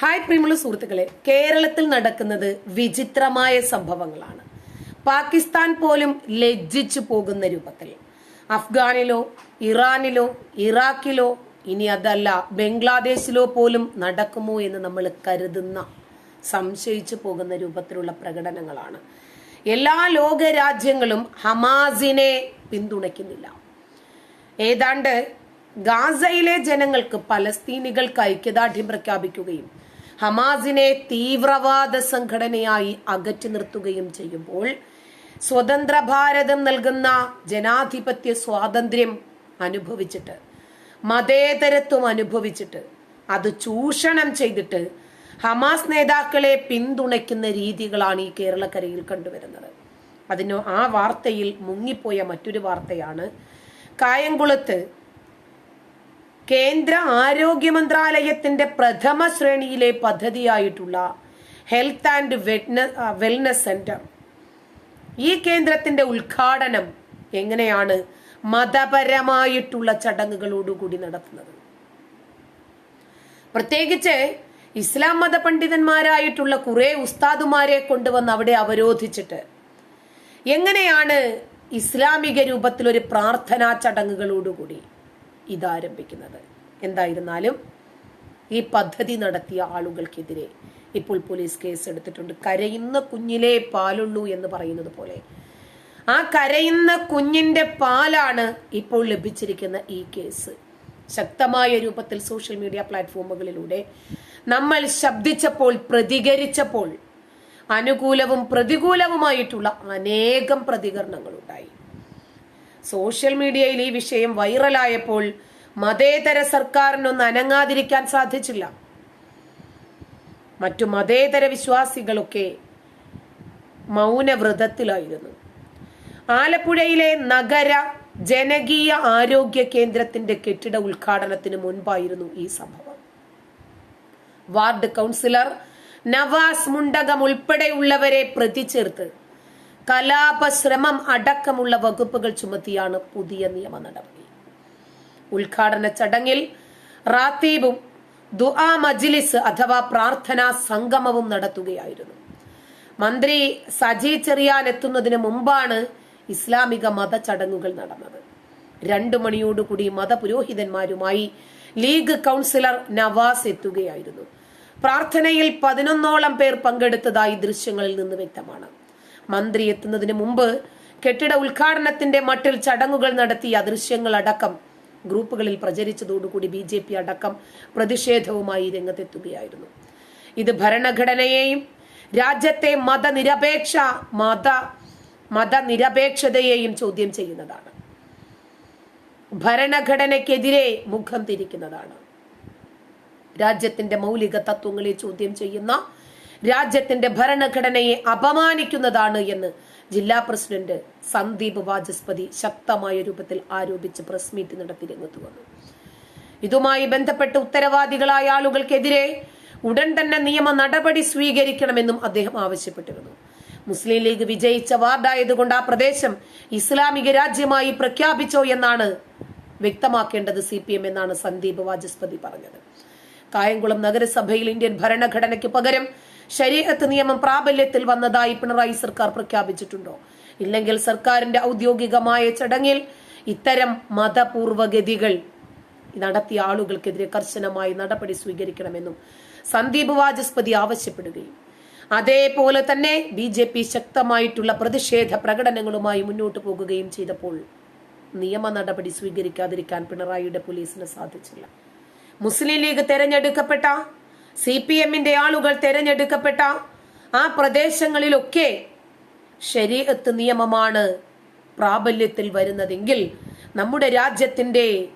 Hi പ്രിയമുള്ള സുഹൃത്തുക്കളെ കേരളത്തിൽ നടക്കുന്നത് വിചിത്രമായ സംഭവങ്ങളാണ്. പാകിസ്ഥാൻ പോലും ലജ്ജിച്ചു പോകുന്ന രൂപത്തിൽ. അഫ്ഗാനിലോ ഇറാനിലോ ഇറാഖിലോ ഇനി അതല്ല ബംഗ്ലാദേശിലോ പോലും നടക്കുമോ എന്ന് നമ്മൾ കരുതുന്ന സംശയിച്ചു പോകുന്ന രൂപത്തിലുള്ള പ്രകടനങ്ങളാണ്. എല്ലാ ലോക രാജ്യങ്ങളും ഹമാസിനെ പിന്തുണയ്ക്കുന്നില്ല. ഏതാണ്ട് ഗാസയിലെ ജനങ്ങൾക്ക് പലസ്തീനികൾക്ക് ഐക്യദാർഢ്യം പ്രഖ്യാപിക്കുകയും ഹമാസിനെ തീവ്രവാദ സംഘടനയായി അകറ്റി നിർത്തുകയും ചെയ്യുമ്പോൾ സ്വതന്ത്ര ഭാരതം നൽകുന്ന ജനാധിപത്യ സ്വാതന്ത്ര്യം അനുഭവിച്ചിട്ട് മതേതരത്വം അനുഭവിച്ചിട്ട് അത് ചൂഷണം ചെയ്തിട്ട് ഹമാസ് നേതാക്കളെ പിന്തുണയ്ക്കുന്ന രീതികളാണ് ഈ കേരളക്കരയിൽ കണ്ടുവരുന്നത്. അതിന് ആ വാർത്തയിൽ മുങ്ങിപ്പോയ മറ്റൊരു വാർത്തയാണ് കായംകുളത്ത് കേന്ദ്ര ആരോഗ്യ മന്ത്രാലയത്തിന്റെ പ്രഥമ ശ്രേണിയിലെ പദ്ധതിയായിട്ടുള്ള ഹെൽത്ത് ആൻഡ് വെൽനസ് സെന്റർ. ഈ കേന്ദ്രത്തിന്റെ ഉദ്ഘാടനം എങ്ങനെയാണ് മതപരമായിട്ടുള്ള ചടങ്ങുകളോടുകൂടി നടത്തുന്നത്? പ്രത്യേകിച്ച് ഇസ്ലാം മത പണ്ഡിതന്മാരായിട്ടുള്ള കുറെ ഉസ്താദുമാരെ കൊണ്ടുവന്ന് അവിടെ അവരോധിച്ചിട്ട് എങ്ങനെയാണ് ഇസ്ലാമിക രൂപത്തിൽ ഒരു പ്രാർത്ഥനാ ചടങ്ങുകളോടുകൂടി ഇതാരംഭിക്കുന്നത്. എന്തായിരുന്നാലും ഈ പദ്ധതി നടത്തിയ ആളുകൾക്കെതിരെ ഇപ്പോൾ പോലീസ് കേസ് എടുത്തിട്ടുണ്ട് കരയുന്ന കുഞ്ഞിലേ പാലുള്ളൂ എന്ന് പറയുന്നത് പോലെ. ആ കരയുന്ന കുഞ്ഞിന്റെ പാലാണ് ഇപ്പോൾ ലഭിച്ചിരിക്കുന്ന ഈ കേസ്. ശക്തമായ രൂപത്തിൽ സോഷ്യൽ മീഡിയ പ്ലാറ്റ്ഫോമുകളിലൂടെ നമ്മൾ ശബ്ദിച്ചപ്പോൾ പ്രതികരിച്ചപ്പോൾ അനുകൂലവും പ്രതികൂലവുമായിട്ടുള്ള അനേകം പ്രതികരണങ്ങൾ ഉണ്ടായി സോഷ്യൽ മീഡിയയിൽ ഈ വിഷയം വൈറലായപ്പോൾ മതേതര സർക്കാരിനൊന്ന് അനങ്ങാതിരിക്കാൻ സാധിച്ചില്ല. മറ്റു മതേതര വിശ്വാസികളൊക്കെ മൗനവ്രതത്തിലായിരുന്നു. ആലപ്പുഴയിലെ നഗര ജനകീയ ആരോഗ്യ കേന്ദ്രത്തിന്റെ കെട്ടിട ഉദ്ഘാടനത്തിന് മുൻപായിരുന്നു ഈ സംഭവം. വാർഡ് കൗൺസിലർ നവാസ് മുണ്ടകം ഉൾപ്പെടെയുള്ളവരെ പ്രതി ചേർത്ത് കലാപശ്രമം അടക്കമുള്ള വകുപ്പുകൾ ചുമത്തിയാണ് പുതിയ നിയമ നടപടി. ഉദ്ഘാടന ചടങ്ങിൽ റാത്തീബും ദുആ മജ്ലിസ് അഥവാ പ്രാർത്ഥനാ സംഗമവും നടത്തുകയായിരുന്നു. മന്ത്രി സജി ചെറിയാൻ എത്തുന്നതിന് മുമ്പാണ് ഇസ്ലാമിക മത ചടങ്ങുകൾ നടന്നത്. രണ്ടു മണിയോടുകൂടി മതപുരോഹിതന്മാരുമായി ലീഗ് കൗൺസിലർ നവാസ് എത്തുകയായിരുന്നു. പ്രാർത്ഥനയിൽ പതിനൊന്നോളം പേർ പങ്കെടുത്തതായി ദൃശ്യങ്ങളിൽ നിന്ന് വ്യക്തമാണ്. മന്ത്രി എത്തുന്നതിന് മുമ്പ് കെട്ടിട ഉദ്ഘാടനത്തിന്റെ മട്ടിൽ ചടങ്ങുകൾ നടത്തി അദൃശ്യങ്ങൾ അടക്കം ഗ്രൂപ്പുകളിൽ പ്രചരിച്ചതോടുകൂടി ബി ജെ പി അടക്കം പ്രതിഷേധവുമായി രംഗത്തെത്തുകയായിരുന്നു. ഇത് ഭരണഘടനയെയും രാജ്യത്തെ മതനിരപേക്ഷ മത മതനിരപേക്ഷതയെയും ചോദ്യം ചെയ്യുന്നതാണ്. ഭരണഘടനയ്ക്കെതിരെ മുഖം തിരിക്കുന്നതാണ്. രാജ്യത്തിന്റെ മൗലിക തത്വങ്ങളെ ചോദ്യം ചെയ്യുന്ന രാജ്യത്തിന്റെ ഭരണഘടനയെ അപമാനിക്കുന്നതാണ് എന്ന് ജില്ലാ പ്രസിഡന്റ് സന്ദീപ് വാചസ്പതി ശക്തമായ രൂപത്തിൽ ആരോപിച്ച് പ്രസ് മീറ്റ് നടത്തി രംഗത്ത് വന്നു. ഇതുമായി ബന്ധപ്പെട്ട് ഉത്തരവാദികളായ ആളുകൾക്കെതിരെ ഉടൻ തന്നെ നിയമ നടപടി സ്വീകരിക്കണമെന്നും അദ്ദേഹം ആവശ്യപ്പെട്ടിരുന്നു മുസ്ലിം ലീഗ് വിജയിച്ച വാർഡായതുകൊണ്ട് ആ പ്രദേശം ഇസ്ലാമിക രാജ്യമായി പ്രഖ്യാപിച്ചോ എന്നാണ് വ്യക്തമാക്കേണ്ടത് സി പി എം എന്നാണ് സന്ദീപ് വാചസ്പതി പറഞ്ഞത്. കായംകുളം നഗരസഭയിൽ ഇന്ത്യൻ ഭരണഘടനയ്ക്ക് പകരം ശരീരത്ത് നിയമം പ്രാബല്യത്തിൽ വന്നതായി പിണറായി സർക്കാർ പ്രഖ്യാപിച്ചിട്ടുണ്ടോ? ഇല്ലെങ്കിൽ സർക്കാരിന്റെ ഔദ്യോഗികമായ ചടങ്ങിൽ ഇത്തരം മതപൂർവഗതികൾ നടത്തിയ ആളുകൾക്കെതിരെ കർശനമായി നടപടി സ്വീകരിക്കണമെന്നും സന്ദീപ് വാചസ്പതി ആവശ്യപ്പെടുകയും. അതേപോലെ തന്നെ ബി ജെ പി ശക്തമായിട്ടുള്ള പ്രതിഷേധ പ്രകടനങ്ങളുമായി മുന്നോട്ട് പോകുകയും ചെയ്തപ്പോൾ നിയമ നടപടി സ്വീകരിക്കാതിരിക്കാൻ പിണറായിയുടെ പോലീസിന് സാധിച്ചില്ല. മുസ്ലിം ലീഗ് തെരഞ്ഞെടുക്കപ്പെട്ട സി പി എമ്മിന്റെ ആളുകൾ തെരഞ്ഞെടുക്കപ്പെട്ട ആ പ്രദേശങ്ങളിലൊക്കെ ശരീരത്ത് നിയമമാണ് പ്രാബല്യത്തിൽ വരുന്നതെങ്കിൽ നമ്മുടെ രാജ്യത്തിന്റെ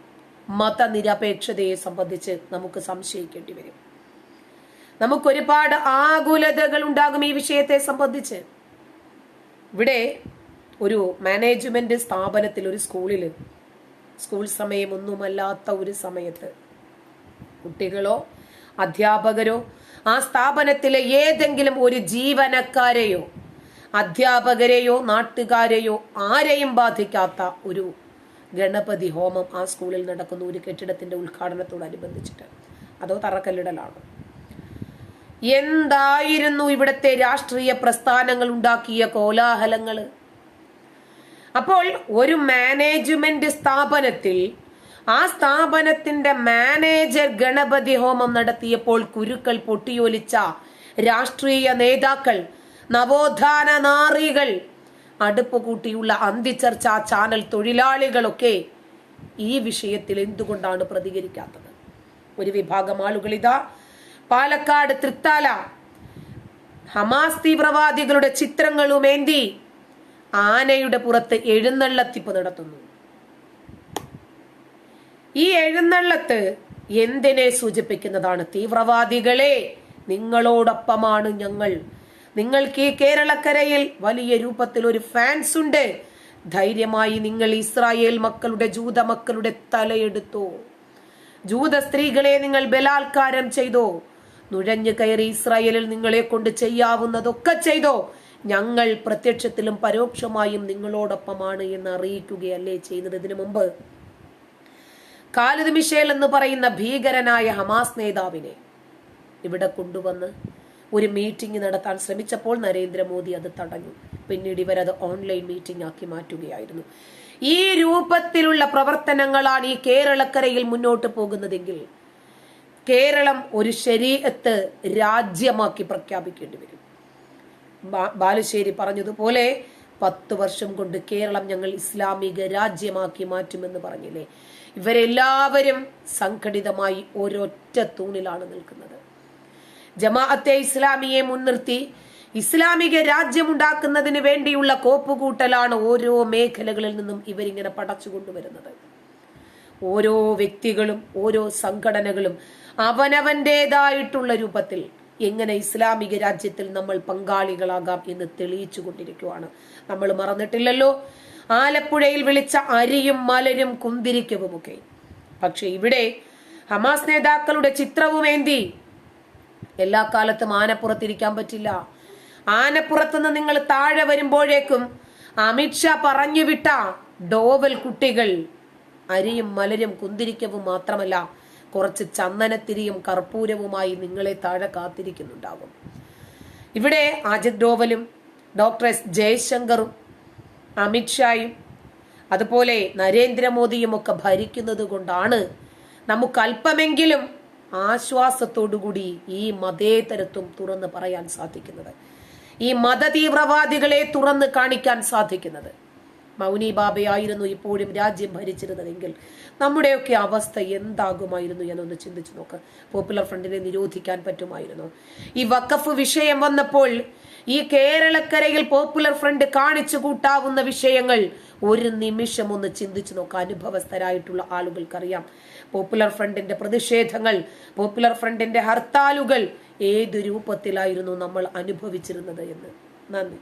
മതനിരപേക്ഷതയെ സംബന്ധിച്ച് നമുക്ക് സംശയിക്കേണ്ടി വരും. നമുക്ക് ഒരുപാട് ആകുലതകൾ ഉണ്ടാകും ഈ വിഷയത്തെ സംബന്ധിച്ച്. ഇവിടെ ഒരു മാനേജ്മെന്റ് സ്ഥാപനത്തിൽ ഒരു സ്കൂളിൽ സ്കൂൾ സമയമൊന്നുമല്ലാത്ത ഒരു സമയത്ത് കുട്ടികളോ അധ്യാപകരോ ആ സ്ഥാപനത്തിലെ ഏതെങ്കിലും ഒരു ജീവനക്കാരെയോ അധ്യാപകരെയോ നാട്ടുകാരെയോ ആരെയും ബാധിക്കാത്ത ഒരു ഗണപതി ഹോമം ആ സ്കൂളിൽ നടക്കുന്ന ഒരു കെട്ടിടത്തിന്റെ ഉദ്ഘാടനത്തോടനുബന്ധിച്ചിട്ട്. അതോ തറക്കല്ലിടലാണോ? എന്തായിരുന്നു ഇവിടത്തെ രാഷ്ട്രീയ പ്രസ്ഥാനങ്ങൾ ഉണ്ടാക്കിയ കോലാഹലങ്ങൾ? അപ്പോൾ ഒരു മാനേജ്മെന്റ് സ്ഥാപനത്തിൽ ആ സ്ഥാപനത്തിന്റെ മാനേജർ ഗണപതി ഹോമം നടത്തിയപ്പോൾ കുരുക്കൾ പൊട്ടിയൊലിച്ച രാഷ്ട്രീയ നേതാക്കൾ നവോത്ഥാന നാറികൾ അടുപ്പ് കൂട്ടിയുള്ള അന്തിച്ചർച്ച ചാനൽ തൊഴിലാളികളൊക്കെ ഈ വിഷയത്തിൽ എന്തുകൊണ്ടാണ് പ്രതികരിക്കാത്തത്? ഒരു വിഭാഗം ആളുകൾ ഇതാ. പാലക്കാട് തൃത്താല. ഹമാസ് തീവ്രവാദികളുടെ ചിത്രങ്ങളുമേന്തി ആനയുടെ പുറത്ത് എഴുന്നള്ളത്തിപ്പ് നടത്തുന്നു. ഈ എഴുന്നള്ളത്ത് എന്തിനെ സൂചിപ്പിക്കുന്നതാണ് തീവ്രവാദികളെ? നിങ്ങളോടൊപ്പമാണ് ഞങ്ങൾ. നിങ്ങൾക്ക് ഈ കേരളക്കരയിൽ വലിയ രൂപത്തിൽ ഒരു ഫാൻസ് ഉണ്ട്. ധൈര്യമായി നിങ്ങൾ ഇസ്രായേൽ മക്കളുടെ ജൂത മക്കളുടെ തലയെടുത്തു. ജൂത സ്ത്രീകളെ നിങ്ങൾ ബലാത്കാരം ചെയ്തോ. നുഴഞ്ഞു കയറി ഇസ്രായേലിൽ നിങ്ങളെ കൊണ്ട് ചെയ്യാവുന്നതൊക്കെ ചെയ്തോ. ഞങ്ങൾ പ്രത്യക്ഷത്തിലും പരോക്ഷമായും നിങ്ങളോടൊപ്പമാണ് എന്ന് അറിയിക്കുകയല്ലേ ചെയ്യുന്നത് ഇതിനു മുമ്പ്? കാലിദ് മിഷേൽ എന്ന് പറയുന്ന ഭീകരനായ ഹമാസ് നേതാവിനെ ഇവിടെ കൊണ്ടുവന്ന് ഒരു മീറ്റിംഗ് നടത്താൻ ശ്രമിച്ചപ്പോൾ നരേന്ദ്രമോദി അത് തടഞ്ഞു. പിന്നീട് ഇവരത് ഓൺലൈൻ മീറ്റിംഗ് ആക്കി മാറ്റുകയായിരുന്നു. ഈ രൂപത്തിലുള്ള പ്രവർത്തനങ്ങളാണ് ഈ കേരളക്കരയിൽ മുന്നോട്ട് പോകുന്നതെങ്കിൽ കേരളം ഒരു ശരീരത്ത് രാജ്യമാക്കി പ്രഖ്യാപിക്കേണ്ടി വരും. ബാലുശ്ശേരി പറഞ്ഞതുപോലെ പത്ത് വർഷം കൊണ്ട് കേരളം ഞങ്ങൾ ഇസ്ലാമിക രാജ്യമാക്കി മാറ്റുമെന്ന് പറഞ്ഞില്ലേ? ഇവരെല്ലാവരും സംഘടിതമായി ഒരൊറ്റ തൂണിലാണ് നിൽക്കുന്നത്. ജമാഅത്തെ ഇസ്ലാമിയെ മുൻനിർത്തി ഇസ്ലാമിക രാജ്യമുണ്ടാക്കുന്നതിന് വേണ്ടിയുള്ള കോപ്പുകൂട്ടലാണ് ഓരോ മേഖലകളിൽ നിന്നും ഇവരിങ്ങനെ പടച്ചുകൊണ്ടുവരുന്നത്. ഓരോ വ്യക്തികളും ഓരോ സംഘടനകളും അവനവന്റെതായിട്ടുള്ള രൂപത്തിൽ എങ്ങനെ ഇസ്ലാമിക രാജ്യത്തിൽ നമ്മൾ പങ്കാളികളാകാം എന്ന് തെളിയിച്ചു കൊണ്ടിരിക്കുവാണ് നമ്മൾ മറന്നിട്ടില്ലല്ലോ. ആലപ്പുഴയിൽ വിളിച്ച അരിയും മലരും കുന്തിരിക്കവുമൊക്കെ. പക്ഷെ ഇവിടെ ഹമാസ് നേതാക്കളുടെ ചിത്രവുമേന്തി എല്ലാ കാലത്തും ആനപ്പുറത്തിരിക്കാൻ പറ്റില്ല. ആനപ്പുറത്തുനിന്ന് നിങ്ങൾ താഴെ വരുമ്പോഴേക്കും അമിത്ഷാ പറഞ്ഞു വിട്ട ഡോവൽ കുട്ടികൾ അരിയും മലരും കുന്തിരിക്കവും മാത്രമല്ല കുറച്ച് ചന്ദനത്തിരിയും കർപ്പൂരവുമായി നിങ്ങളെ താഴെ കാത്തിരിക്കുന്നുണ്ടാകും ഇവിടെ അജിത് ഡോവലും ഡോക്ടർ എസ് ജയശങ്കറും അമിത്ഷായും അതുപോലെ നരേന്ദ്രമോദിയും ഒക്കെ ഭരിക്കുന്നത് കൊണ്ടാണ് നമുക്ക് അല്പമെങ്കിലും ആശ്വാസത്തോടുകൂടി ഈ മതേതരത്വം തുറന്ന് പറയാൻ സാധിക്കുന്നത്. ഈ മതതീവ്രവാദികളെ തുറന്ന് കാണിക്കാൻ സാധിക്കുന്നത്. മൗനി ബാബയായിരുന്നു ഇപ്പോഴും രാജ്യം ഭരിച്ചിരുന്നതെങ്കിൽ നമ്മുടെയൊക്കെ അവസ്ഥ എന്താകുമായിരുന്നു എന്നൊന്ന് ചിന്തിച്ചു നോക്ക്. പോപ്പുലർ ഫ്രണ്ടിനെ നിരോധിക്കാൻ പറ്റുമായിരുന്നു. ഈ വക്കഫ് വിഷയം വന്നപ്പോൾ ഈ കേരളക്കരയിൽ പോപ്പുലർ ഫ്രണ്ട് കാണിച്ചു കൂട്ടാവുന്ന വിഷയങ്ങൾ ഒരു നിമിഷം ഒന്ന് ചിന്തിച്ചു നോക്കുക അനുഭവസ്ഥരായിട്ടുള്ള ആളുകൾക്കറിയാം. പോപ്പുലർ ഫ്രണ്ടിന്റെ പ്രതിഷേധങ്ങൾ പോപ്പുലർ ഫ്രണ്ടിന്റെ ഹർത്താലുകൾ ഏത് രൂപത്തിലായിരുന്നു നമ്മൾ അനുഭവിച്ചിരുന്നത് എന്ന്. നന്ദി.